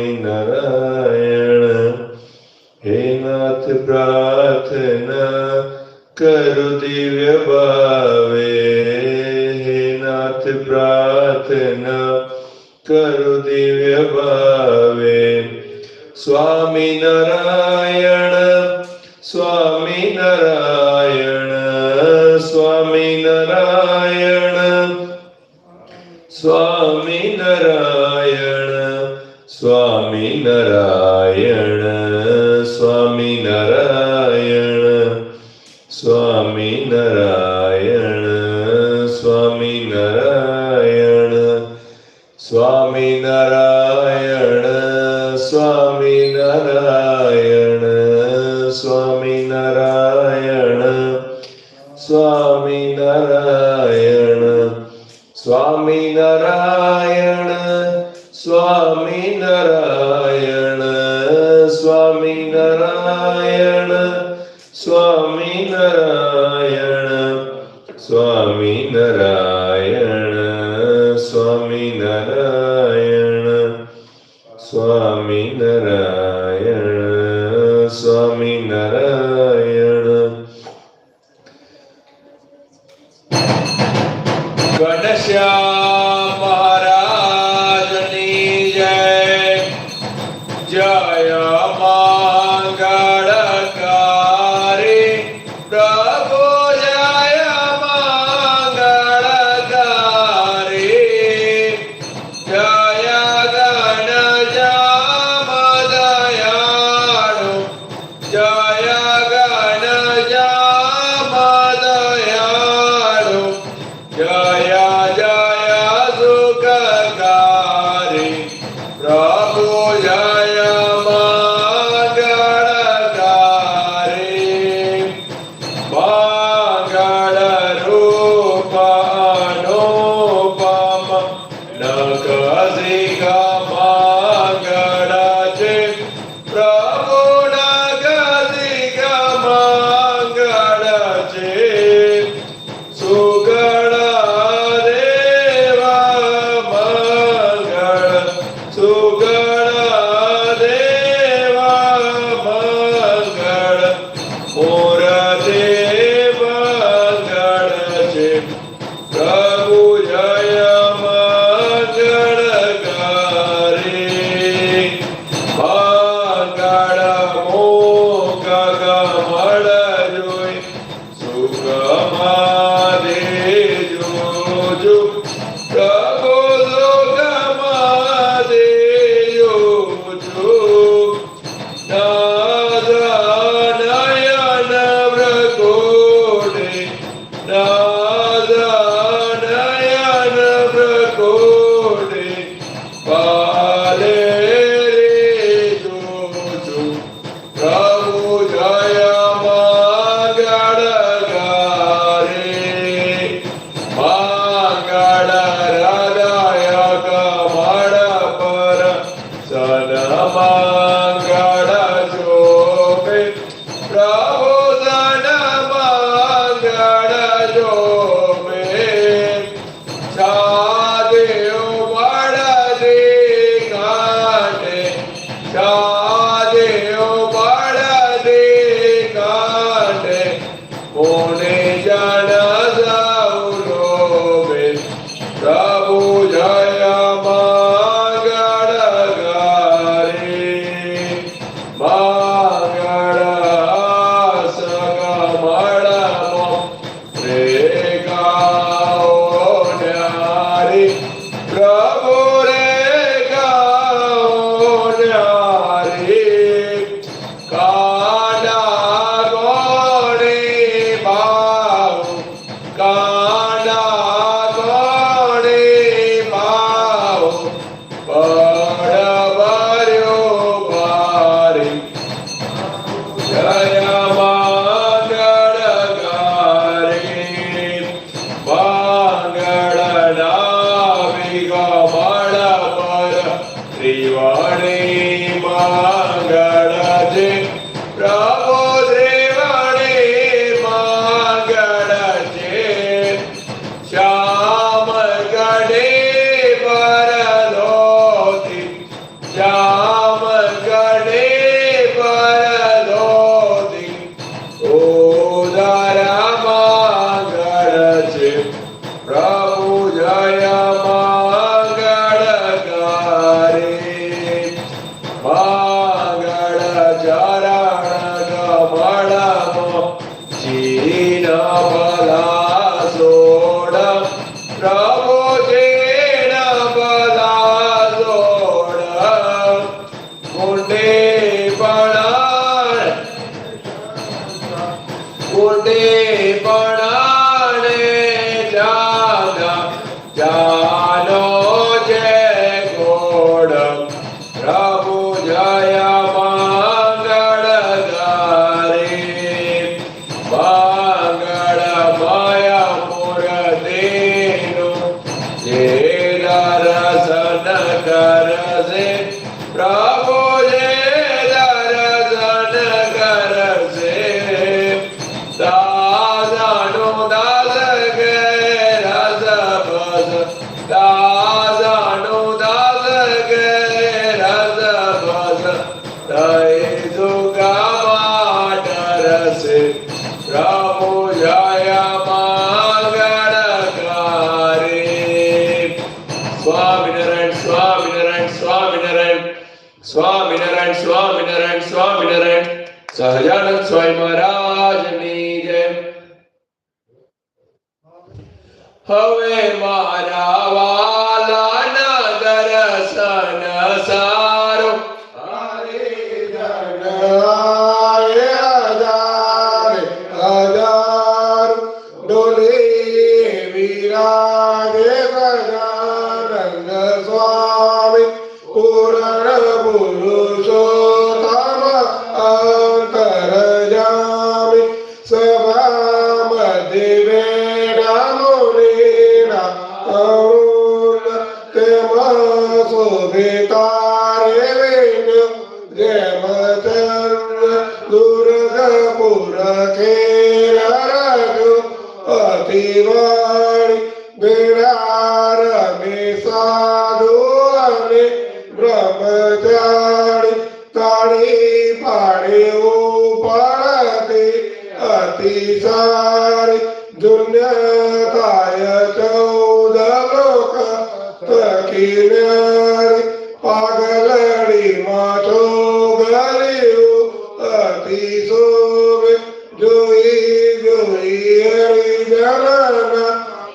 स्वामी नारायण, हे नाथ प्रार्थना करु दिव्य भावे। हे नाथ प्रार्थना करु दिव्य भावे। स्वामी नारायण स्वामी नारायण। ನಾರಾಯಣ ಸ್ವಾಮಿ ನಾರಾಯಣ ಸ್ವಾಮಿ ನಾರಾಯಣ ಸ್ವಾಮಿ ನಾರಾಯಣ ಸ್ವಾಮಿ ನಾರಾಯಣ સ્વામી નારાયણ Glória Wow. સ્વામિનારાયણ સ્વામિનારાયણ સ્વામિનારાયણ સહજાનંદ સ્વામી મહારાજની જય હવે મારા વાલાના દર્શન સા Veda.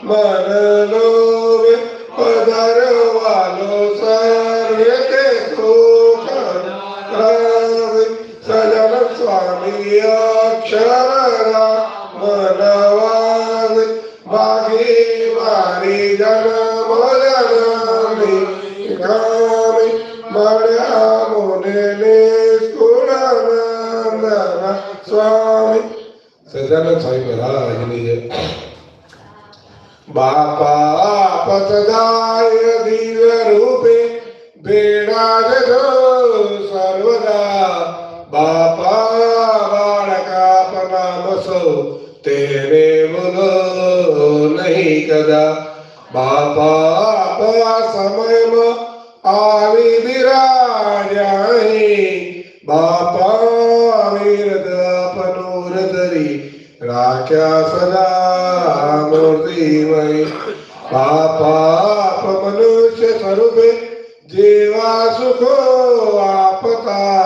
Mom. સહાય ધીર રૂપે ભેડા જજો સર્વદા બાપા બાળકા પ્રણામસો તેને બોલો નહીં કદા બાપા આપવા સમયમાં આવી બિરાજ્યા બાપા વીરદ પનોર ધરી રાખ્યા સદા મૂર્તિમય બાપા સ્વરૂપે જેવા સુખો આપતા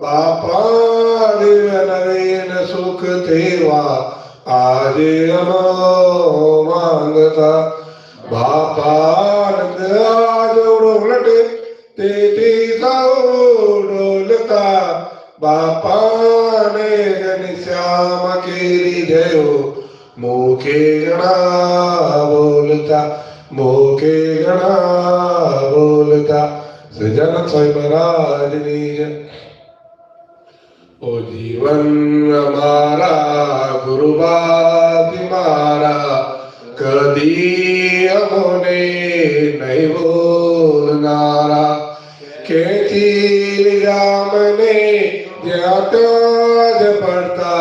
બાપાને નરેન સુખ તેવા આજે અમો માંગતા. બાપાનંદ આજોડો તેથી સૌડો લતા બાપાને જની શ્યામ કેરી ગયો મુખે જણા બોલતા. मोके गणा बोलता, सृजन स्वयं ओ जीवन हमारा गुरुबाप मारा कदी हमने, नहीं बोल बोलनारा खेती रामने ज्ञात पड़ता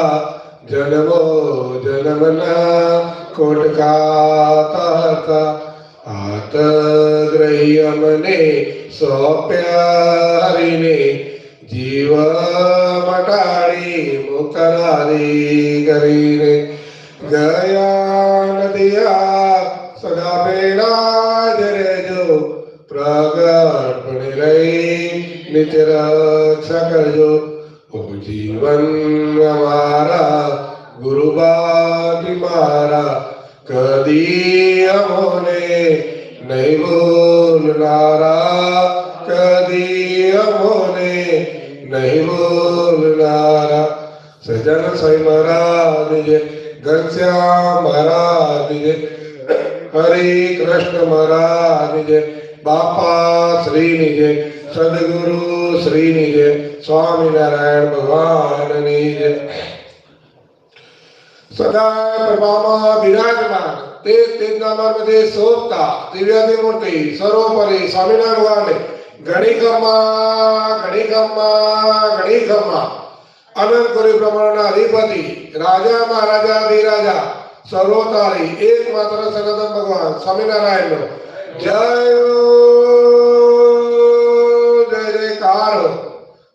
जन्मो जन्मना कोटका कहता। પડતા જન્મો જન્મના કોટકાતા હતા હાથ ગ્રહી અમને સોંપ્યા હરીને જીવ મટાડી મુકરારી કરીને ગયા નદિયા સદા પેલા જ રહેજો પ્રગટ રહી નિત્ય રક્ષા કરજો જીવન અમારા ગુરુબાથી મારા कदी हमने नहीं भूलनारा कदी हमने नहीं भूलनारा सजन साई महाराज जय घनश्याम महाराज जय हरे कृष्ण महाराज जय बापा श्री निजय सदगुरु श्री निजे स्वामी नारायण भगवान निजय સદા પ્રભામાં બિરાજમાન. તે તેમના માર્ગે શોભતા દિવ્યાદી મૂર્તિ સર્વોપરી સ્વામિનારાયણ ભગવાને ઘણી કર્મા ઘણી કર્મા ઘણી કર્મા અનંત કરી બ્રહ્માંડના અધિપતિ, રાજા મહારાજા ધીરાજા સર્વોતારી, એકમાત્ર સનાતન ભગવાન, સ્વામિનારાયણનો. જય જય જયકાર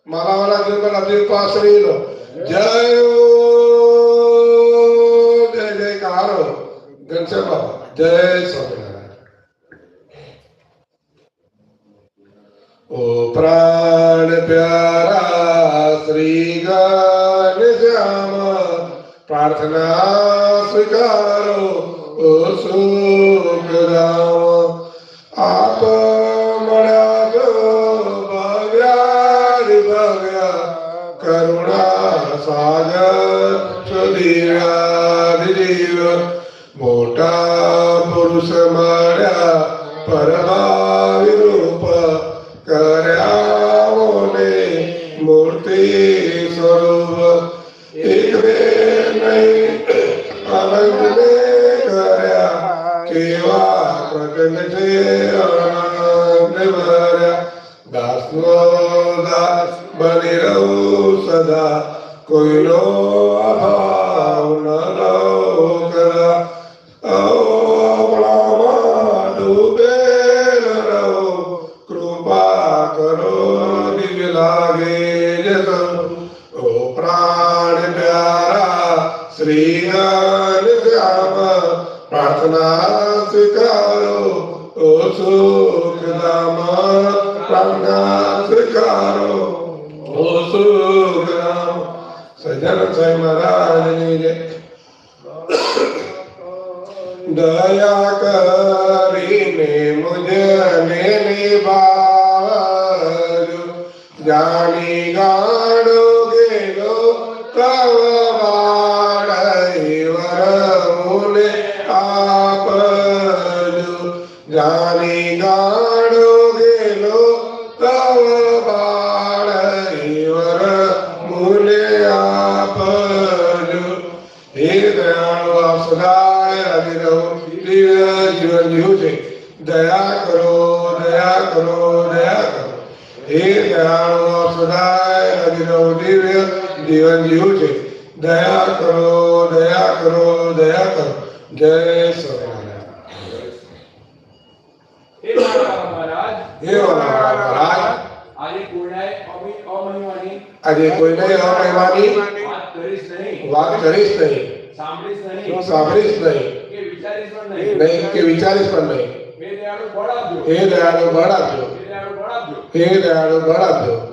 મારા વાલા જીવન અભિપાશ્રીનો જય જય जय ओ प्राण प्यारा श्री गाम प्रार्थना स्वीकारो ओ सुख राम आप भव्या करुणा सागर सुधीरा Coro ಜಾಲಿಗಾಡುಗೆಲು ತವವಾಡ ಇವರ ಮೂಲೆ ಆಪಲು ಜಾಲಿಗಾಡುಗೆಲು ತವವಾಡ ಇವರ ಮೂಲೆ ಆಪಲು ಹೀಗೆ ದಯಾಳುವ ಸದಾಯ ಅದಿರವು ದಿವ್ಯ ಜೀವನ ಜೀವಿಸಿ ದಯಾ દિવ્ય જીવન જીવું છે દયા કરો દયા કરો દયા કરો જય સ્વામિનારાયણ હે મારા મહારાજ હે મારા મહારાજ આજે કોઈનાએ અમી અમનવાની આજે કોઈને અમહેમાની વાત કરીશ નહીં વાત કરીશ નહીં સાંભળીશ નહીં સાંભળીશ નહીં કે વિચારીશ પણ નહીં નહીં કે વિચારીશ પણ નહીં હે દયાળુ બળ આપજો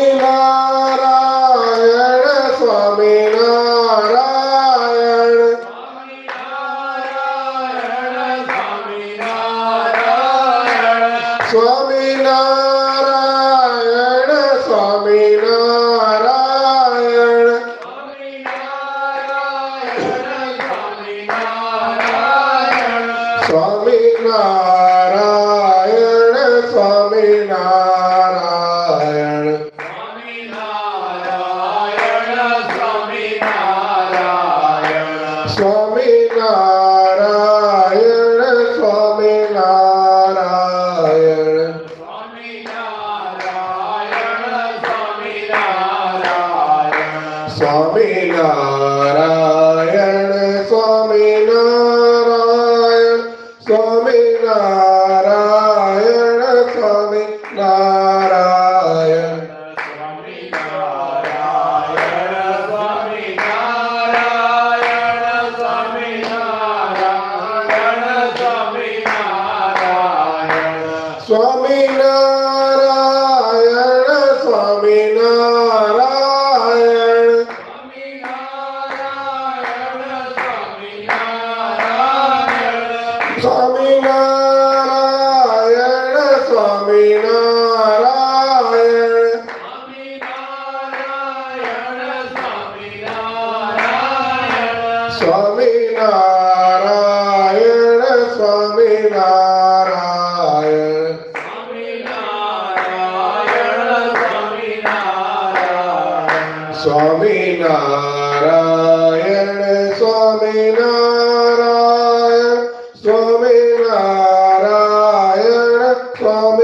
Ilara.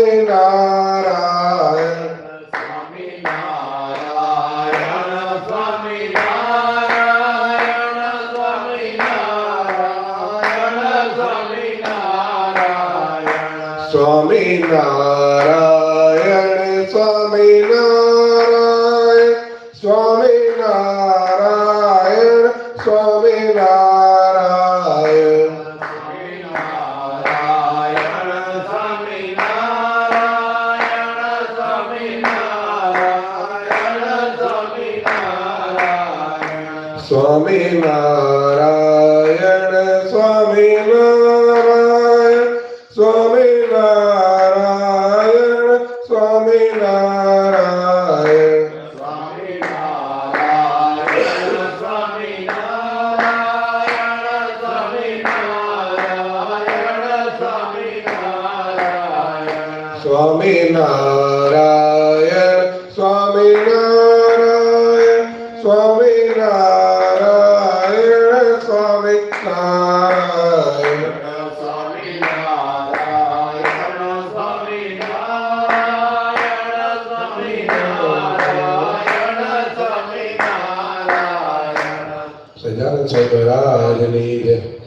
Sena. સજાનંદ સ્વામી મહારાજની જય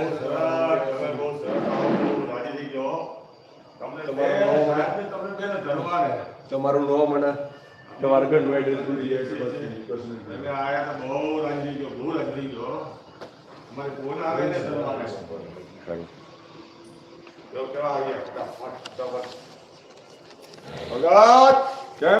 બહુ રાજી ગયો તમારું નો મને. તમારું ઘરનું એડ્રેસ ભૂલી જાય છે બસ તમે આયા તો બહુ રાજી ગયો બહુ રાજી ગયો. અમારે ફોન આવે ને ધનવા રહે કેવા આવ્યા? ભગત!